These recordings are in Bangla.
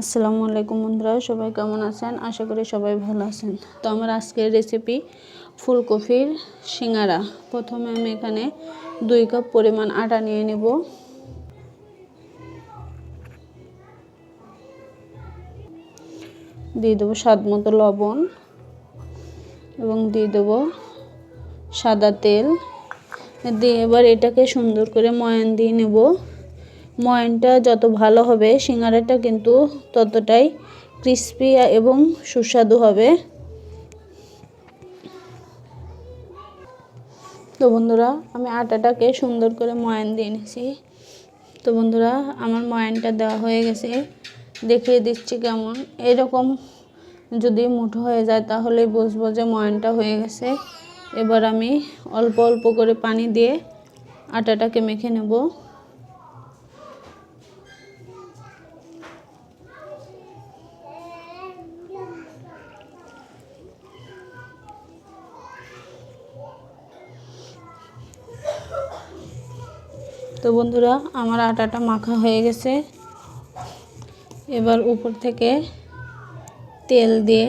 আসসালামু আলাইকুম বন্ধুরা, সবাই কেমন আছেন? আশা করি সবাই ভালো আছেন। তো আমার আজকের রেসিপি ফুলকপির সিঙ্গারা। প্রথমে আমি এখানে দুই কাপ পরিমাণ আটা নিয়ে নেব। দিয়ে দেবো স্বাদ মতো লবণ এবং দিয়ে দেবো সাদা তেল। দিয়ে এবার এটাকে সুন্দর করে ময়ান দিয়ে নেব। ময়ানটা যত ভালো হবে, সিঙ্গারাটা কিন্তু ততটাই ক্রিস্পি এবং সুস্বাদু হবে। তো বন্ধুরা, আমি আটাটাকে সুন্দর করে ময়ান দিয়ে নিয়েছি। তো বন্ধুরা, আমার ময়ানটা দেওয়া হয়ে গেছে। দেখিয়ে দিচ্ছি কেমন। এরকম যদি মুঠো হয়ে যায় তাহলে বুঝব যে ময়ানটা হয়ে গেছে। এবার আমি অল্প অল্প করে পানি দিয়ে আটাটাকে মেখে নেব। তো বন্ধুরা আমার আটাটা মাখা হয়ে গেছে। এবার উপর থেকে তেল দিয়ে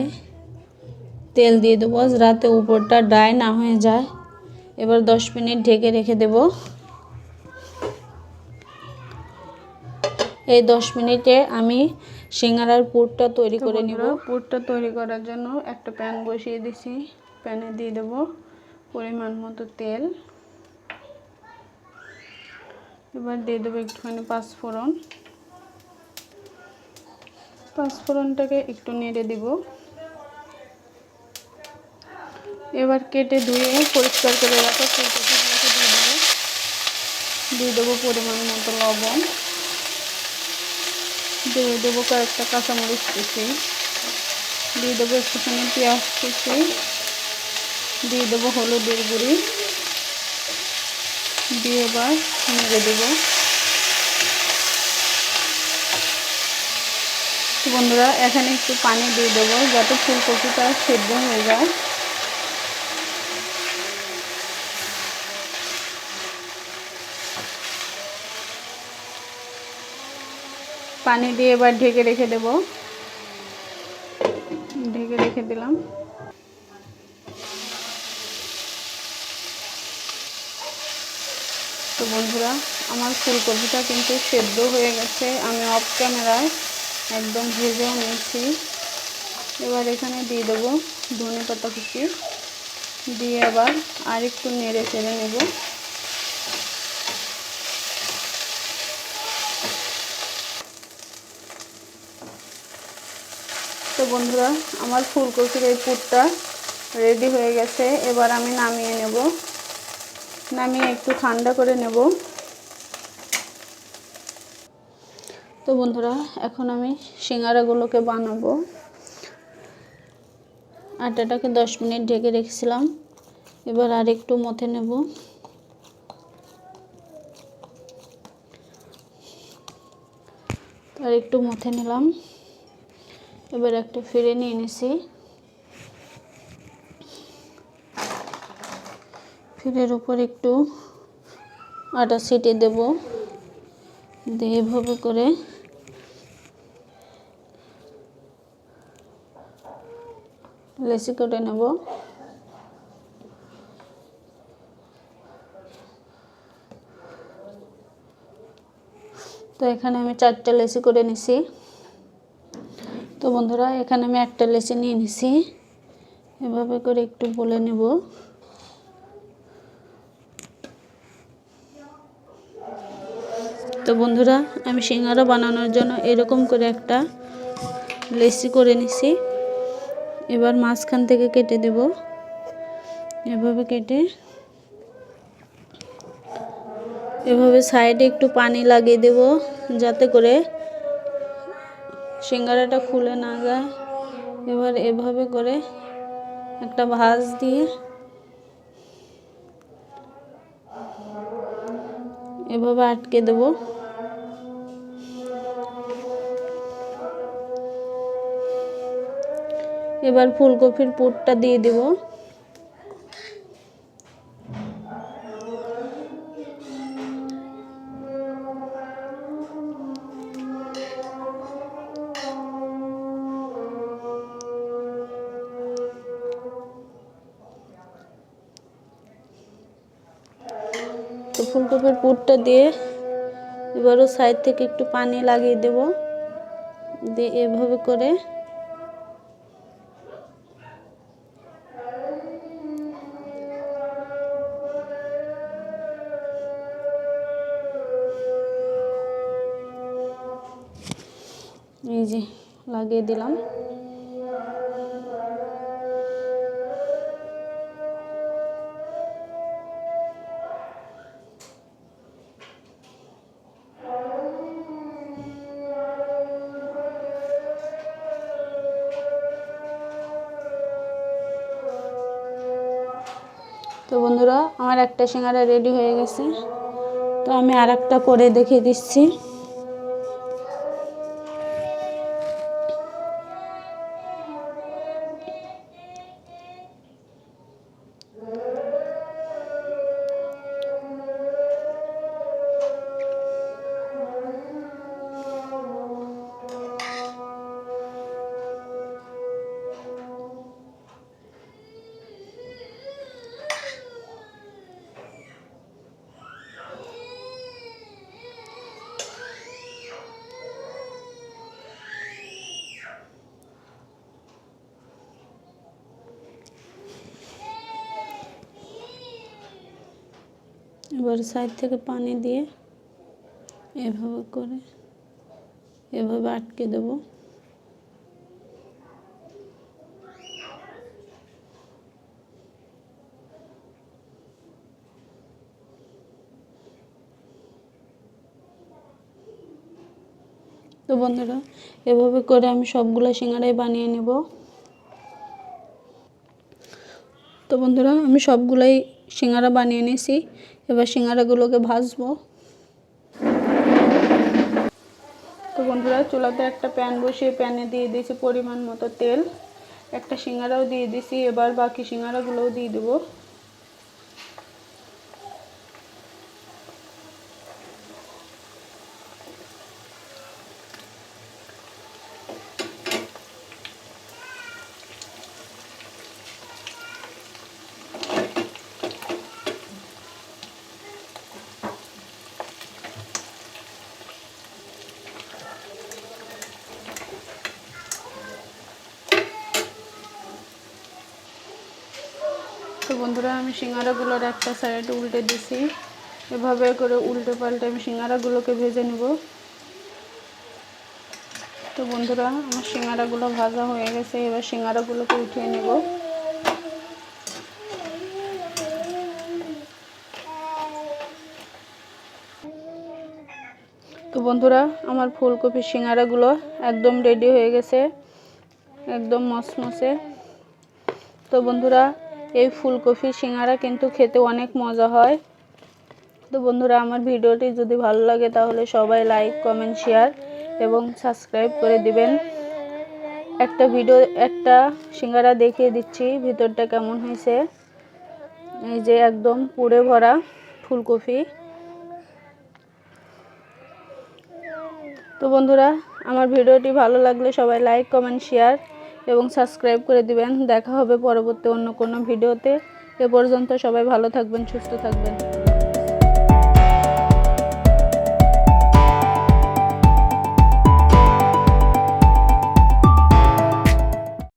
তেল দিয়ে দেবো। রাতে উপরটা ড্রাই না হয়ে যায়। এবার দশ মিনিট ঢেকে রেখে দেব। এই দশ মিনিটে আমি সিঙ্গারার পুরটা তৈরি করে নিব। পুরটা তৈরি করার জন্য একটা প্যান বসিয়ে দিছি। প্যানে দিয়ে দেবো পরিমাণ মতো তেল। এবার দিয়ে দেবো একটুখানি পাঁচফোড়ন। পাঁচফোড়নটাকে একটু নেড়ে দিব। এবার কেটে ধুয়ে পরিষ্কার করে রাখা দিয়ে দেবো। দিয়ে দেবো পরিমাণ মতো লবণ। দিয়ে দেবো কয়েকটা কাঁচামরিচ কুচি। দিয়ে দেবো একটুখানি পেঁয়াজ কুচি। দিয়ে দেবো হলুদের গুঁড়ি। দিয়ে এবার নেড়ে দেবো। বন্ধুরা, এখানে একটু পানি দিয়ে দেবো যাতে ফুলকপিটা সেদ্ধ হয়ে যায়। পানি দিয়ে এবার ঢেকে রেখে দেব। ঢেকে রেখে দিলাম। তো বন্ধুরা, আমার ফুলকপিটা কিন্তু সেদ্ধ হয়ে গেছে। আমি অফ ক্যামেরায় একদম ভেজেও নিয়েছি। এবার এখানে দিয়ে দেবো ধনে পাতা কুচি। দিয়ে আবার আর একটু নেড়ে চেড়ে নেব। তো বন্ধুরা, আমার ফুলকপির এই পুরটা রেডি হয়ে গেছে। এবার আমি নামিয়ে নেব। নামিয়ে একটু ঠান্ডা করে নেব। তো বন্ধুরা, এখন আমি সিঙ্গারাগুলোকে বানাবো। আটাটাকে দশ মিনিট ঢেকে রেখেছিলাম। এবার আর একটু মথে নেব। আর একটু মথে নিলাম। এবার একটা ফিরে নিয়ে নিছি। ফিরের উপর একটু আটা ছিটিয়ে দেব। দিয়ে এভাবে করে লেসি করে নেব। তো এখানে আমি চারটা লেসি করে নিছি। তো বন্ধুরা, এখানে আমি একটা লেসি নিয়ে নিছি। এভাবে করে একটু বলে নেব। তো বন্ধুরা, আমি সিঙ্গারা বানানোর জন্য এরকম করে একটা লেসি করে নিছি। এবার মাঝখান থেকে কেটে দেব। এভাবে কেটে, এভাবে সাইডে একটু পানি লাগিয়ে দেব যাতে করে সিঙ্গারাটা খুলে না যায়। এবার এভাবে করে একটা ভাঁজ দিয়ে এভাবে আটকে দেবো। এবার ফুলকপির পুরটা দিয়ে দেব। ফুলকপির পুরটা দিয়ে এবারও সাইড থেকে একটু পানি লাগিয়ে দেব। দিয়ে এভাবে করে এই যে লাগিয়ে দিলাম। বন্ধুরা আমার একটা সিঙ্গারা রেডি হয়ে গেছে। তো আমি আর একটা করে দেখিয়ে দিচ্ছি। এবার সাইড থেকে পানি দিয়ে এভাবে করে এভাবে আটকে দেব। তো বন্ধুরা, এভাবে করে আমি সবগুলো সিঙ্গারাই বানিয়ে নেব। তো বন্ধুরা, আমি সবগুলাই সিঙ্গারা বানিয়ে নিয়েছি। এবার সিঙ্গারাগুলোকে ভাজবো। তো বন্ধুরা, চুলাতে একটা প্যান বসিয়ে প্যানে দিয়ে দিয়েছি পরিমাণ মতো তেল। একটা সিঙ্গারাও দিয়ে দিছি এবার বাকি সিঙ্গারাগুলোও দিয়ে দেবো। বন্ধুরা, আমি সিঙ্গারাগুলোর একটা সাইড উল্টে দিছি। এভাবে করে উল্টে পাল্টে আমি সিঙ্গারাগুলোকে ভেজে নেব। তো বন্ধুরা, আমার সিঙ্গারাগুলো ভাজা হয়ে গেছে, এবার সিঙ্গারাগুলোকে উঠিয়ে নেব। তো বন্ধুরা, আমার ফুলকপির সিঙ্গারাগুলো একদম রেডি হয়ে গেছে, একদম মসমসে তো বন্ধুরা এই ফুলকপি সিঙ্গারা কিন্তু খেতে অনেক মজা হয়। তো বন্ধুরা, আমার ভিডিওটি যদি ভালো লাগে তাহলে সবাই লাইক কমেন্ট শেয়ার এবং সাবস্ক্রাইব করে দিবেন। একটা ভিডিও, একটা সিঙ্গারা দেখিয়ে দিচ্ছি, ভিতরটা কেমন হয়েছে। এই যে একদম পুড়ে ভরা ফুলকপি। তো বন্ধুরা, আমার ভিডিওটি ভালো লাগলে সবাই লাইক কমেন্ট শেয়ার এবং সাবস্ক্রাইব করে দিবেন। দেখা হবে পরবর্তী অন্য কোনো ভিডিওতে। এ পর্যন্ত সবাই ভালো থাকবেন, সুস্থ থাকবেন।